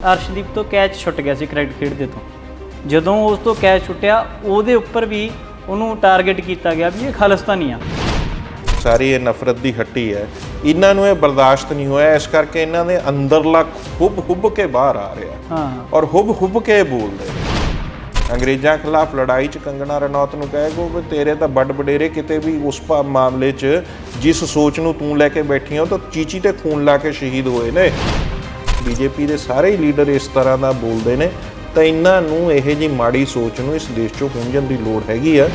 ਅਰਸ਼ਦੀਪ ਤੋਂ ਕੈਚ ਛੁੱਟ ਗਿਆ ਸੀ ਕ੍ਰਿਕਟ ਖੇਡਦੇ ਤੋਂ। ਜਦੋਂ ਉਸ ਤੋਂ ਕੈਚ ਛੁੱਟਿਆ ਉਹਦੇ ਉੱਪਰ ਵੀ ਉਹਨੂੰ ਟਾਰਗੇਟ ਕੀਤਾ ਗਿਆ ਵੀ ਇਹ ਖਾਲਿਸਤਾਨੀ ਆ। ਸਾਰੀ ਇਹ ਨਫ਼ਰਤ ਦੀ ਹੱਟੀ ਹੈ। ਇਹਨਾਂ ਨੂੰ ਇਹ ਬਰਦਾਸ਼ਤ ਨਹੀਂ ਹੋਇਆ। ਇਸ ਕਰਕੇ ਇਹਨਾਂ ਦੇ ਅੰਦਰਲਾ ਹੁੱਬ ਹੁੱਬ ਕੇ ਬਾਹਰ ਆ ਰਿਹਾ। ਹਾਂ। ਔਰ ਹੁੱਬ ਹੁੱਬ ਕੇ ਬੋਲਦੇ ਅੰਗਰੇਜ਼ਾਂ ਖਿਲਾਫ ਲੜਾਈ 'ਚ ਕੰਗਣਾ ਰਣੌਤ ਨੂੰ ਕਹੇ ਕੋ ਵੀ ਤੇਰੇ ਤਾਂ ਵੱਡ ਵਡੇਰੇ ਕਿਤੇ ਵੀ ਉਸ ਪਾ ਮਾਮਲੇ 'ਚ ਜਿਸ ਸੋਚ ਨੂੰ ਤੂੰ ਲੈ ਕੇ ਬੈਠੀ ਹੋ ਤਾਂ ਚੀਚੀ ਤੇ ਖੂਨ ਲਾ ਕੇ ਸ਼ਹੀਦ ਹੋਏ ਨੇ। ਬੀਜੇਪੀ ਦੇ ਸਾਰੇ ਹੀ ਲੀਡਰ ਇਸ ਤਰ੍ਹਾਂ ਦਾ ਬੋਲਦੇ ਨੇ ਤਾਂ ਇਹਨਾਂ ਨੂੰ ਇਹੋ ਜੀ ਮਾੜੀ ਸੋਚ ਨੂੰ ਇਸ ਦੇਸ਼ 'ਚੋਂ ਹੁੰਜਣ ਦੀ ਲੋੜ ਹੈਗੀ ਆ।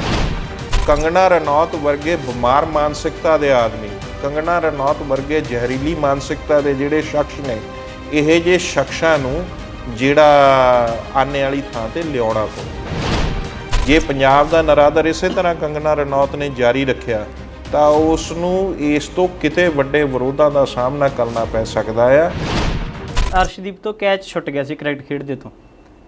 ਕੰਗਣਾ ਰਣੌਤ ਵਰਗੇ ਬਿਮਾਰ ਮਾਨਸਿਕਤਾ ਦੇ ਆਦਮੀ, ਕੰਗਣਾ ਰਣੌਤ ਵਰਗੇ ਜ਼ਹਿਰੀਲੀ ਮਾਨਸਿਕਤਾ ਦੇ ਜਿਹੜੇ ਸ਼ਖਸ ਨੇ, ਇਹ ਜੇ ਸ਼ਖਸਾਂ ਨੂੰ ਜਿਹੜਾ ਆਨੇ ਵਾਲੀ ਥਾਂ ਤੇ ਲਿਆਉਣਾ ਪਊ। ਜੇ ਪੰਜਾਬ ਦਾ ਨਰਾਦਰ ਇਸੇ ਤਰ੍ਹਾਂ ਕੰਗਣਾ ਰਣੌਤ ਨੇ ਜਾਰੀ ਰੱਖਿਆ, ਤਾਂ ਉਸ ਨੂੰ ਇਸ ਤੋਂ ਕਿਤੇ ਵੱਡੇ ਵਿਰੋਧਾਂ ਦਾ ਸਾਹਮਣਾ ਕਰਨਾ ਪੈ ਸਕਦਾ ਆ। ਅਰਸ਼ਦੀਪ ਤੋਂ ਕੈਚ ਛੁੱਟ ਗਿਆ ਸੀ ਕ੍ਰਿਕਟ ਖੇਡਦੇ ਤੋਂ।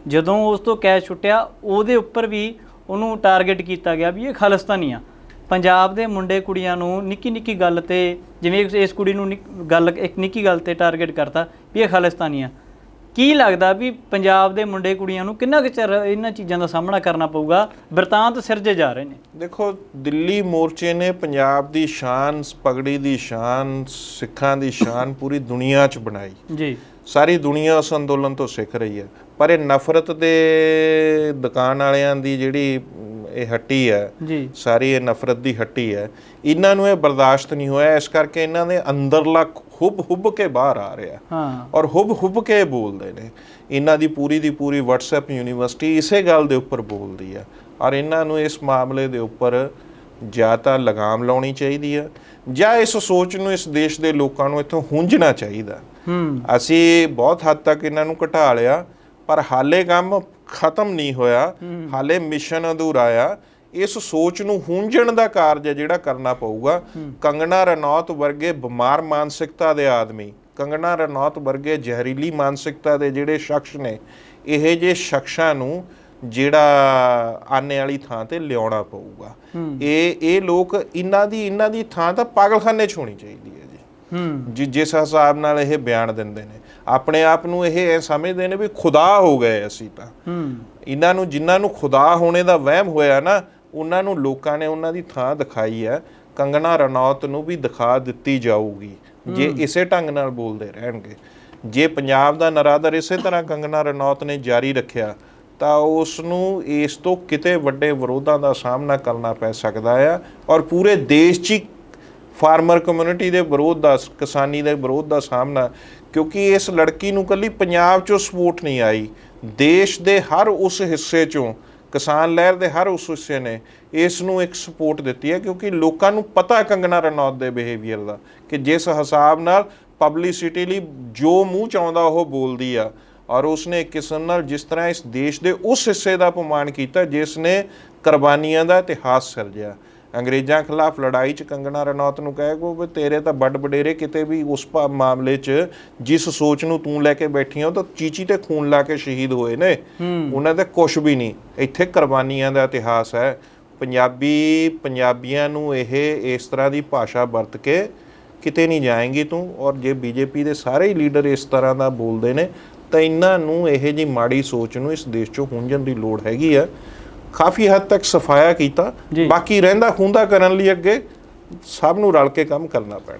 ਜਦੋਂ ਉਸ ਤੋਂ ਕੈਚ ਛੁੱਟਿਆ, ਉਹਦੇ ਉੱਪਰ ਵੀ ਉਹਨੂੰ ਟਾਰਗੇਟ ਕੀਤਾ ਗਿਆ ਵੀ ਇਹ ਖਾਲਿਸਤਾਨੀ ਆ। ਪੰਜਾਬ ਦੇ ਮੁੰਡੇ ਕੁੜੀਆਂ ਨੂੰ ਨਿੱਕੀ ਨਿੱਕੀ ਗੱਲ ਤੇ, ਜਿਵੇਂ ਇਸ- ਕੁੜੀ ਨੂੰ ਨਿੱਕ- ਗੱਲ, ਇੱਕ ਨਿੱਕੀ ਗੱਲ ਤੇ ਟਾਰਗੇਟ ਕਰਤਾ ਵੀ ਇਹ ਖਾਲਿਸਤਾਨੀ ਆ। ਕੀ ਲੱਗਦਾ ਵੀ ਪੰਜਾਬ ਦੇ ਮੁੰਡੇ ਕੁੜੀਆਂ ਨੂੰ ਕਿੰਨਾ ਕੁ ਚਿਰ ਇਹਨਾਂ ਚੀਜ਼ਾਂ ਦਾ ਸਾਹਮਣਾ ਕਰਨਾ ਪਊਗਾ? ਬਿਰਤਾਂਤ ਸਿਰਜੇ ਜਾ ਰਹੇ ਨੇ। ਦੇਖੋ ਦਿੱਲੀ ਮੋਰਚੇ ਨੇ ਪੰਜਾਬ ਦੀ ਸ਼ਾਨ ਪਗੜੀ ਦੀ ਸ਼ਾਨ ਸਿੱਖਾਂ ਦੀ ਸ਼ਾਨ ਪੂਰੀ ਦੁਨੀਆ 'ਚ ਬਣਾਈ। ਜੀ। ਸਾਰੀ ਦੁਨੀਆ ਉਸ ਅੰਦੋਲਨ ਤੋਂ ਸਿੱਖ ਰਹੀ ਹੈ। ਪਰ ਇਹ ਨਫ਼ਰਤ ਦੇ ਦੁਕਾਨ ਵਾਲਿਆਂ ਦੀ ਜਿਹੜੀ ਇਹ ਹੱਟੀ ਹੈ ਜੀ। ਸਾਰੀ ਇਹ ਨਫ਼ਰਤ ਦੀ ਹੱਟੀ ਹੈ। ਇਹਨਾਂ ਨੂੰ ਇਹ ਬਰਦਾਸ਼ਤ ਨਹੀਂ ਹੋਇਆ ਇਸ ਕਰਕੇ ਇਹਨਾਂ ਦੇ ਅੰਦਰਲਾ ਹੁੱਬ ਹੁੱਬ ਕੇ ਬਾਹਰ ਆ ਰਿਹਾ। ਹਾਂ। ਔਰ ਹੁੱਬ ਹੁੱਬ ਕੇ ਬੋਲਦੇ ਨੇ। ਇਹਨਾਂ ਦੀ ਪੂਰੀ ਦੀ ਪੂਰੀ WhatsApp ਯੂਨੀਵਰਸਿਟੀ ਇਸੇ ਗੱਲ ਦੇ ਉੱਪਰ ਬੋਲਦੀ ਆ ਔਰ ਇਹਨਾਂ ਨੂੰ ਇਸ ਮਾਮਲੇ ਦੇ ਉੱਪਰ ਜਾਂ ਤਾਂ ਲਗਾਮ ਲਾਉਣੀ ਚਾਹੀਦੀ ਆ ਜਾਂ ਇਸ ਸੋਚ ਨੂੰ ਇਸ ਦੇਸ਼ ਦੇ ਲੋਕਾਂ ਨੂੰ ਇੱਥੋਂ ਹੁੰਝਣਾ ਚਾਹੀਦਾ। ਅਸੀਂ ਬਹੁਤ ਹੱਦ ਤੱਕ ਇਹਨਾਂ ਨੂੰ ਘਟਾ ਲਿਆ। ਪਰ ਹਾਲੇ ਕੰਮ ਖਤਮ ਨਹੀਂ ਹੋਇਆ। ਹਾਲੇ ਮਿਸ਼ਨ ਅਧੂਰਾ ਆ। ਇਸ ਸੋਚ ਨੂੰ ਹੁੰਝਣ ਦਾ ਕਾਰਜ ਹੈ ਜਿਹੜਾ ਕਰਨਾ ਪਊਗਾ। ਕੰਗਣਾ ਰਣੌਤ ਵਰਗੇ ਬਿਮਾਰ ਮਾਨਸਿਕਤਾ ਦੇ ਆਦਮੀ ਕੰਗਣਾ ਰਣੌਤ ਵਰਗੇ ਜ਼ਹਿਰੀਲੀ ਮਾਨਸਿਕਤਾ ਦੇ ਜਿਹੜੇ ਸ਼ਖਸ ਨੇ ਇਹ ਜੇ ਸ਼ਖਸਾਂ ਨੂੰ ਜਿਹੜਾ ਆਨੇ ਵਾਲੀ ਥਾਂ ਤੇ ਲਿਆਉਣਾ ਪਊਗਾ। ਇਹ ਇਹ ਲੋਕ ਇਹਨਾਂ ਦੀ ਇਹਨਾਂ ਦੀ ਥਾਂ ਤਾਂ ਪਾਗਲਖਾਨੇ 'ਚ ਹੋਣੀ ਚਾਹੀਦੀ ਹੈ। ਜੀ ਜਿਸ ਹਿਸਾਬ ਨਾਲ ਇਹ ਬਿਆਨ ਦਿੰਦੇ ਨੇ। ਆਪਣੇ ਆਪ ਨੂੰ ਇਹ ਇਹ ਸਮਝਦੇ ਨੇ ਵੀ ਖੁਦਾ ਹੋ ਗਏ ਅਸੀਂ ਤਾਂ। ਇਹਨਾਂ ਨੂੰ ਜਿਨ੍ਹਾਂ ਨੂੰ ਖੁਦਾ ਹੋਣੇ ਦਾ ਵਹਿਮ ਹੋਇਆ ਨਾ ਉਹਨਾਂ ਨੂੰ ਲੋਕਾਂ ਨੇ ਉਹਨਾਂ ਦੀ ਥਾਂ ਦਿਖਾਈ ਹੈ ਕੰਗਣਾ ਰਣੌਤ ਨੂੰ ਵੀ ਦਿਖਾ ਦਿੱਤੀ ਜਾਊਗੀ। ਜੇ ਇਸੇ ਢੰਗ ਨਾਲ ਬੋਲਦੇ ਰਹਿਣਗੇ। ਜੇ ਪੰਜਾਬ ਦਾ ਨਰਾਦਰ ਇਸੇ ਤਰ੍ਹਾਂ ਕੰਗਣਾ ਰਣੌਤ ਨੇ ਜਾਰੀ ਰੱਖਿਆ ਤਾਂ ਉਸ ਨੂੰ ਇਸ ਤੋਂ ਕਿਤੇ ਵੱਡੇ ਵਿਰੋਧਾਂ ਦਾ ਸਾਹਮਣਾ ਕਰਨਾ ਪੈ ਸਕਦਾ ਆ। ਔਰ ਪੂਰੇ ਦੇਸ਼ 'ਚ ਫਾਰਮਰ ਕਮਿਊਨਿਟੀ ਦੇ ਵਿਰੋਧ ਦਾ, ਕਿਸਾਨੀ ਦੇ ਵਿਰੋਧ ਦਾ ਸਾਹਮਣਾ, ਕਿਉਂਕਿ ਇਸ ਲੜਕੀ ਨੂੰ ਕੱਲੀ ਪੰਜਾਬ 'ਚੋਂ ਸਪੋਰਟ ਨਹੀਂ ਆਈ। ਦੇਸ਼ ਦੇ ਹਰ ਉਸ ਹਿੱਸੇ 'ਚੋਂ, ਕਿਸਾਨ ਲਹਿਰ ਦੇ ਹਰ ਉਸ ਹਿੱਸੇ ਨੇ ਇਸ ਨੂੰ ਇੱਕ ਸਪੋਰਟ ਦਿੱਤੀ ਹੈ, ਕਿਉਂਕਿ ਲੋਕਾਂ ਨੂੰ ਪਤਾ ਕੰਗਣਾ ਰਣੌਤ ਦੇ ਬਿਹੇਵੀਅਰ ਦਾ ਕਿ ਜਿਸ ਹਿਸਾਬ ਨਾਲ ਪਬਲਿਸਿਟੀ ਲਈ ਜੋ ਮੂੰਹ ਚ ਉਹ ਬੋਲਦੀ ਆ, ਔਰ ਉਸਨੇ ਇੱਕ ਕਿਸਮ ਨਾਲ ਜਿਸ ਤਰ੍ਹਾਂ ਇਸ ਦੇਸ਼ ਦੇ ਉਸ ਹਿੱਸੇ ਦਾ ਅਪਮਾਨ ਕੀਤਾ, ਜਿਸ ਨੇ ਕੁਰਬਾਨੀਆਂ ਦਾ ਇਤਿਹਾਸ ਸਿਰਜਿਆ। ਅੰਗਰੇਜ਼ਾਂ ਖਿਲਾਫ ਲੜਾਈ 'ਚ ਕੰਗਣਾ ਰਣੌਤ ਨੂੰ ਕਹੇ ਕੋ ਵੀ ਤੇਰੇ ਤਾਂ ਵੱਡ ਵਡੇਰੇ ਕਿਤੇ ਵੀ ਉਸ ਮਾਮਲੇ 'ਚ ਜਿਸ ਸੋਚ ਨੂੰ ਤੂੰ ਲੈ ਕੇ ਬੈਠੀ ਹੋ ਤਾਂ ਚੀਚੀ ਤੇ ਖੂਨ ਲਾ ਕੇ ਸ਼ਹੀਦ ਹੋਏ ਨੇ। ਉਹਨਾਂ ਦੇ ਕੁਝ ਵੀ ਨਹੀਂ। ਇੱਥੇ ਕੁਰਬਾਨੀਆਂ ਦਾ ਇਤਿਹਾਸ ਹੈ। ਪੰਜਾਬੀ ਪੰਜਾਬੀਆਂ ਨੂੰ ਇਹ ਇਸ ਤਰ੍ਹਾਂ ਦੀ ਭਾਸ਼ਾ ਵਰਤ ਕੇ ਕਿਤੇ ਨਹੀਂ ਜਾਏਂਗੀ ਤੂੰ। ਔਰ ਜੇ ਬੀਜੇਪੀ ਦੇ ਸਾਰੇ ਹੀ ਲੀਡਰ ਇਸ ਤਰ੍ਹਾਂ ਦਾ ਬੋਲਦੇ ਨੇ ਤਾਂ ਇਹਨਾਂ ਨੂੰ ਇਹ ਜੀ ਮਾੜੀ ਸੋਚ ਨੂੰ ਇਸ ਦੇਸ਼ 'ਚੋਂ ਹੁੰਝਣ ਦੀ ਲੋੜ ਹੈਗੀ ਆ। ਕਾਫੀ ਹੱਦ ਤੱਕ ਸਫਾਇਆ ਕੀਤਾ। ਬਾਕੀ ਰਹਿੰਦਾ ਖੁੰਦਾ ਕਰਨ ਲਈ ਅੱਗੇ ਸਭ ਨੂੰ ਰਲ ਕੇ ਕੰਮ ਕਰਨਾ ਪੈਣਾ